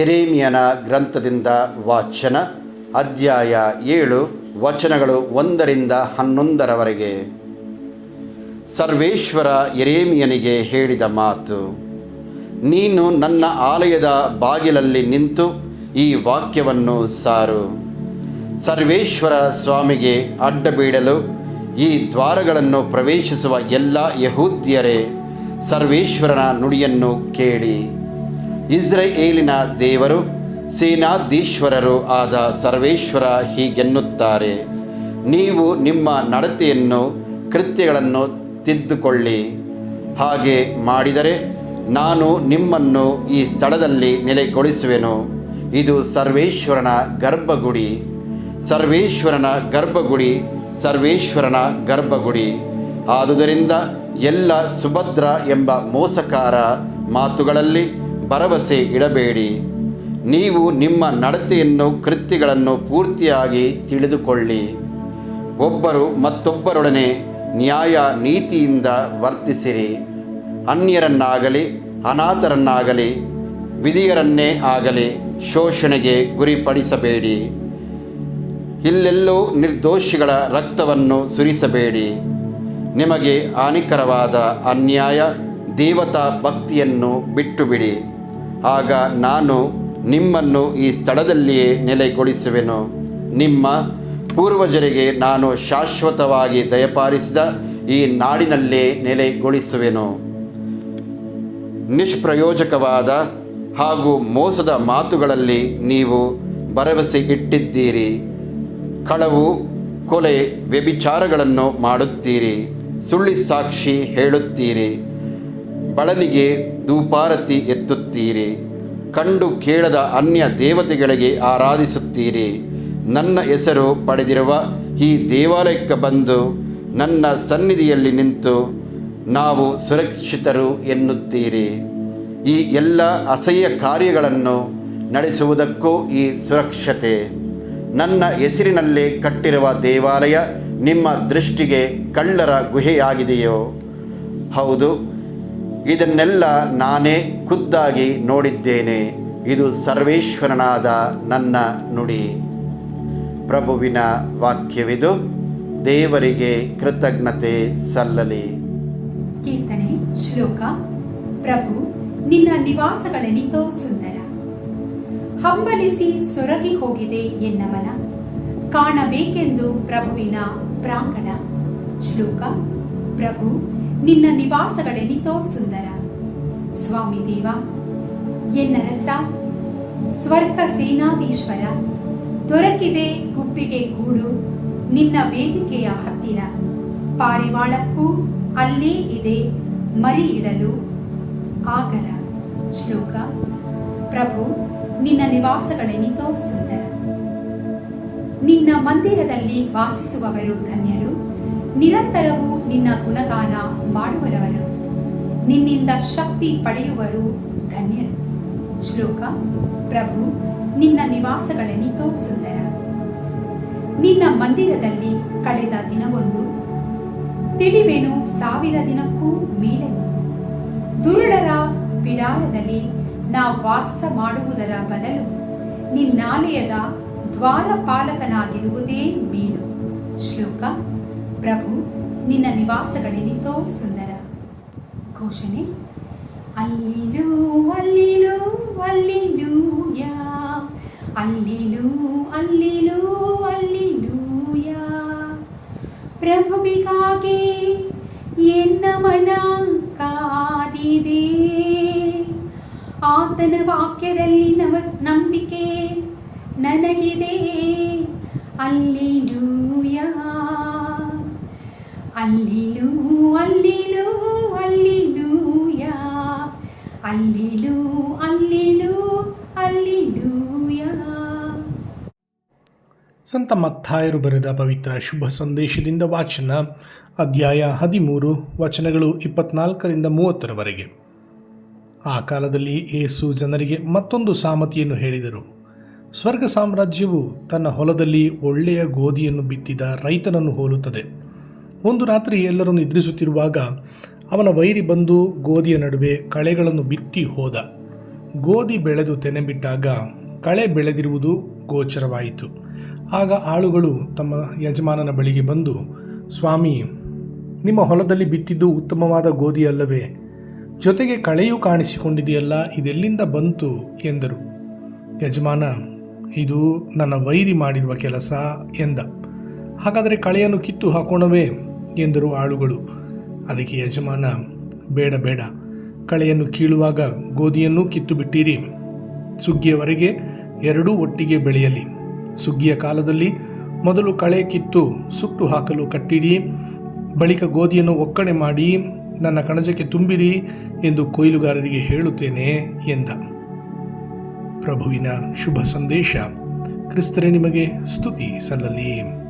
ಎರೇಮಿಯನ ಗ್ರಂಥದಿಂದ ವಾಚನ, ಅಧ್ಯಾಯ ಏಳು, ವಚನಗಳು ಒಂದರಿಂದ ಹನ್ನೊಂದರವರೆಗೆ. ಸರ್ವೇಶ್ವರ ಎರೇಮಿಯನಿಗೆ ಹೇಳಿದ ಮಾತು, ನೀನು ನನ್ನ ಆಲಯದ ಬಾಗಿಲಲ್ಲಿ ನಿಂತು ಈ ವಾಕ್ಯವನ್ನು ಸಾರು. ಸರ್ವೇಶ್ವರ ಸ್ವಾಮಿಗೆ ಅಡ್ಡಬೀಳಲು ಈ ದ್ವಾರಗಳನ್ನು ಪ್ರವೇಶಿಸುವ ಎಲ್ಲ ಯಹೂದ್ಯರೇ, ಸರ್ವೇಶ್ವರನ ನುಡಿಯನ್ನು ಕೇಳಿ. ಇಸ್ರೇಲಿನ ದೇವರು, ಸೇನಾಧೀಶ್ವರರು ಆದ ಸರ್ವೇಶ್ವರ ಹೀಗೆನ್ನುತ್ತಾರೆ, ನೀವು ನಿಮ್ಮ ನಡತೆಯನ್ನು, ಕೃತ್ಯಗಳನ್ನು ತಿದ್ದುಕೊಳ್ಳಿ. ಹಾಗೆ ಮಾಡಿದರೆ ನಾನು ನಿಮ್ಮನ್ನು ಈ ಸ್ಥಳದಲ್ಲಿ ನೆಲೆಗೊಳಿಸುವೆನು. ಇದು ಸರ್ವೇಶ್ವರನ ಗರ್ಭಗುಡಿ. ಸರ್ವೇಶ್ವರನ ಗರ್ಭಗುಡಿ ಸರ್ವೇಶ್ವರನ ಗರ್ಭಗುಡಿ. ಆದುದರಿಂದ ಎಲ್ಲ ಸುಭದ್ರ ಎಂಬ ಮೋಸಕಾರ ಮಾತುಗಳಲ್ಲಿ ಭರವಸೆ ಇಡಬೇಡಿ. ನೀವು ನಿಮ್ಮ ನಡತೆಯನ್ನು, ಕೃತ್ಯಗಳನ್ನು ಪೂರ್ತಿಯಾಗಿ ತಿಳಿದುಕೊಳ್ಳಿ. ಒಬ್ಬರು ಮತ್ತೊಬ್ಬರೊಡನೆ ನ್ಯಾಯ ನೀತಿಯಿಂದ ವರ್ತಿಸಿರಿ. ಅನ್ಯರನ್ನಾಗಲಿ, ಅನಾಥರನ್ನಾಗಲಿ, ವಿಧಿಯರನ್ನೇ ಆಗಲಿ ಶೋಷಣೆಗೆ ಗುರಿಪಡಿಸಬೇಡಿ. ಇಲ್ಲೆಲ್ಲೋ ನಿರ್ದೋಷಿಗಳ ರಕ್ತವನ್ನು ಸುರಿಸಬೇಡಿ. ನಿಮಗೆ ಹಾನಿಕರವಾದ ಅನ್ಯಾಯ, ದೇವತಾ ಭಕ್ತಿಯನ್ನು ಬಿಟ್ಟುಬಿಡಿ. ಆಗ ನಾನು ನಿಮ್ಮನ್ನು ಈ ಸ್ಥಳದಲ್ಲಿಯೇ ನೆಲೆಗೊಳಿಸುವೆನು. ನಿಮ್ಮ ಪೂರ್ವಜರಿಗೆ ನಾನು ಶಾಶ್ವತವಾಗಿ ದಯಪಾಲಿಸಿದ ಈ ನಾಡಿನಲ್ಲೇ ನೆಲೆಗೊಳಿಸುವೆನು. ನಿಷ್ಪ್ರಯೋಜಕವಾದ ಹಾಗೂ ಮೋಸದ ಮಾತುಗಳಲ್ಲಿ ನೀವು ಭರವಸೆ ಇಟ್ಟಿದ್ದೀರಿ. ಕಳವು, ಕೊಲೆ, ವ್ಯಭಿಚಾರಗಳನ್ನು ಮಾಡುತ್ತೀರಿ. ಸುಳ್ಳಿ ಸಾಕ್ಷಿ ಹೇಳುತ್ತೀರಿ. ಬಳಲಿಗೆ ಧೂಪಾರತಿ ಎತ್ತುತ್ತೀರಿ. ಕಂಡು ಕೇಳದ ಅನ್ಯ ದೇವತೆಗಳಿಗೆ ಆರಾಧಿಸುತ್ತೀರಿ. ನನ್ನ ಹೆಸರು ಪಡೆದಿರುವ ಈ ದೇವಾಲಯಕ್ಕೆ ಬಂದು ನನ್ನ ಸನ್ನಿಧಿಯಲ್ಲಿ ನಿಂತು ನಾವು ಸುರಕ್ಷಿತರು ಎನ್ನುತ್ತೀರಿ. ಈ ಎಲ್ಲ ಅಸಹ್ಯ ಕಾರ್ಯಗಳನ್ನು ನಡೆಸುವುದಕ್ಕೂ ಈ ಸುರಕ್ಷತೆ. ನನ್ನ ಹೆಸರಿನಲ್ಲೇ ಕಟ್ಟಿರುವ ದೇವಾಲಯ ನಿಮ್ಮ ದೃಷ್ಟಿಗೆ ಕಳ್ಳರ ಗುಹೆಯಾಗಿದೆಯೋ? ಹೌದು ಇದನ್ನೆಲ್ಲ ನಾನೇ ಖುದ್ದಾಗಿ ನೋಡಿದ್ದೇನೆ. ಇದು ಸರ್ವೇಶ್ವರನಾದ ನನ್ನ ನುಡಿ. ಪ್ರಭುವಿನ ವಾಕ್ಯವಿದು, ದೇವರಿಗೆ ಕೃತಜ್ಞತೆ ಸಲ್ಲಲಿ. ಕೀರ್ತನೆ, ಶ್ಲೋಕ, ಪ್ರಭು, ನಿನ್ನ ನಿವಾಸಗಳೆನಿತೋ ಸುಂದರ. ಹಂಬಲಿಸಿ ಸೊರಗಿ ಹೋಗಿದೆ ಎನ್ನವನ. ಕಾಣಬೇಕೆಂದು ಪ್ರಭುವಿನ ಪ್ರಾಂಗಣ. ಶ್ಲೋಕ, ಪ್ರಭು ನಿನ್ನ ನಿವಾಸಗಳೆನಿತೋ ಸುಂದರ. ಸ್ವಾಮಿ ದೇವ ಎನ್ನ ರಸ ಸ್ವರ್ಗ ಸೇನಾಧೀಶ್ವರ, ದೊರಕಿದೆ ಗುಪ್ಪಿಗೆ ಗೂಡು, ನಿನ್ನ ವೇದಿಕೆಯ ಹತ್ತಿರ. ಪಾರಿವಾಳಕ್ಕೂ ಅಲ್ಲೇ ಇದೆ ಮರಿ ಇಡಲು ಆಗರ, ಶ್ಲೋಕ, ಪ್ರಭು, ನಿನ್ನ ನಿವಾಸಗಳೆನಿತೋ ಸುಂದರ. ನಿನ್ನ ಮಂದಿರದಲ್ಲಿ ವಾಸಿಸುವವರು ಧನ್ಯರು. ನಿರಂತರವೂ ನಿನ್ನ ಗುಣಗಾನ ಮಾಡುವರವರು. ನಿನ್ನಿಂದ ಶಕ್ತಿ ಪಡೆಯುವರು ಧನ್ಯರು. ಶ್ಲೋಕ, ಪ್ರಭು, ನಿನ್ನ ನಿವಾಸಗಳೆನಿತೋ ಸುಂದರ ನಿನ್ನ ಮಂದಿರದಲ್ಲಿ ಕಳೆದ ದಿನವೊಂದು. ತಿಳಿವೆನು ಸಾವಿರ ದಿನಕ್ಕೂ ಮೇಲೆಂದು. ದುರುಳರ ಬಿಡಾರದಲ್ಲಿ ನಾ ವಾಸ ಮಾಡುವುದರ ಬದಲು ನಿನ್ನಾಲಯದ ದ್ವಾರಪಾಲಕನಾಗಿರುವುದೇ ಮೇಲು. ಶ್ಲೋಕ ಪ್ರಭು, ನಿನ್ನ ನಿವಾಸಗಳೆನಿತೋ ಸುಂದರ. ಘೋಷಣೆ ಅಲ್ಲಿಲೂ ಅಲ್ಲಿಲೂ ಅಲ್ಲಿಲು ಅಲ್ಲಿಲೂ ಅಲ್ಲಿಲೂ ಪ್ರಭು ಪ್ರಭುವಿಗಾಗಿ ಎನ್ನ ಮನ ಕಾದಿದೆ. ಆತನ ವಾಕ್ಯದಲ್ಲಿ ನವ, ನಂಬಿಕೆ ನನಗಿದೆ. ಅಲ್ಲಿಲೂಯಾ ಅಲ್ಲಿಲೂ, ಅಲ್ಲಿಲು ಅಲ್ಲಿಲು ಅಲ್ಲಿಲು ಸಂತ ಮತ್ತಾಯರು ಬರೆದ ಪವಿತ್ರ ಶುಭ ಸಂದೇಶದಿಂದ ವಾಚನ, ಅಧ್ಯಾಯ ಹದಿಮೂರು, ವಚನಗಳು ಇಪ್ಪತ್ನಾಲ್ಕರಿಂದ ಮೂವತ್ತರವರೆಗೆ. ಆ ಕಾಲದಲ್ಲಿ ಏಸು ಜನರಿಗೆ ಮತ್ತೊಂದು ಸಾಮತಿಯನ್ನು ಹೇಳಿದರು. ಸ್ವರ್ಗ ಸಾಮ್ರಾಜ್ಯವು ತನ್ನ ಹೊಲದಲ್ಲಿ ಒಳ್ಳೆಯ ಗೋಧಿಯನ್ನು ಬಿತ್ತಿದ ರೈತನನ್ನು ಹೋಲುತ್ತದೆ. ಒಂದು ರಾತ್ರಿ ಎಲ್ಲರೂ ನಿದ್ರಿಸುತ್ತಿರುವಾಗ ಅವನ ವೈರಿ ಬಂದು ಗೋಧಿಯ ನಡುವೆ ಕಳೆಗಳನ್ನು ಬಿತ್ತಿ ಹೋದ. ಗೋಧಿ ಬೆಳೆದು ತೆನೆ ಬಿಟ್ಟಾಗ ಕಳೆ ಬೆಳೆದಿರುವುದು ಗೋಚರವಾಯಿತು. ಆಗ ಆಳುಗಳು ತಮ್ಮ ಯಜಮಾನನ ಬಳಿಗೆ ಬಂದು, ಸ್ವಾಮಿ, ನಿಮ್ಮ ಹೊಲದಲ್ಲಿ ಬಿತ್ತಿದ್ದು ಉತ್ತಮವಾದ ಗೋಧಿ ಅಲ್ಲವೇ? ಜೊತೆಗೆ ಕಳೆಯೂ ಕಾಣಿಸಿಕೊಂಡಿದೆಯಲ್ಲ, ಇದೆಲ್ಲಿಂದ ಬಂತು? ಎಂದರು. ಯಜಮಾನ, ಇದು ನನ್ನ ವೈರಿ ಮಾಡಿರುವ ಕೆಲಸ ಎಂದ. ಹಾಗಾದರೆ ಕಳೆಯನ್ನು ಕಿತ್ತು ಹಾಕೋಣವೇ? ಎಂದರು ಆಳುಗಳು. ಅದಕ್ಕೆ ಯಜಮಾನ, ಬೇಡ ಬೇಡ, ಕಳೆಯನ್ನು ಕೀಳುವಾಗ ಗೋಧಿಯನ್ನು ಕಿತ್ತು ಬಿಟ್ಟಿರಿ ಸುಗ್ಗಿಯವರೆಗೆ ಎರಡೂ ಒಟ್ಟಿಗೆ ಬೆಳೆಯಲಿ. ಸುಗ್ಗಿಯ ಕಾಲದಲ್ಲಿ ಮೊದಲು ಕಳೆ ಕಿತ್ತು ಸುಟ್ಟು ಹಾಕಲು ಕಟ್ಟಿಡಿ, ಬಳಿಕ ಗೋಧಿಯನ್ನು ಒಕ್ಕಣೆ ಮಾಡಿ, ನನ್ನ ಕಣಜಕ್ಕೆ ತುಂಬಿರಿ ಎಂದು ಕೊಯ್ಲುಗಾರರಿಗೆ ಹೇಳುತ್ತೇನೆ ಎಂದ. ಪ್ರಭುವಿನ ಶುಭ ಸಂದೇಶ. ಕ್ರಿಸ್ತರೇ, ನಿಮಗೆ ಸ್ತುತಿ ಸಲ್ಲಲಿ.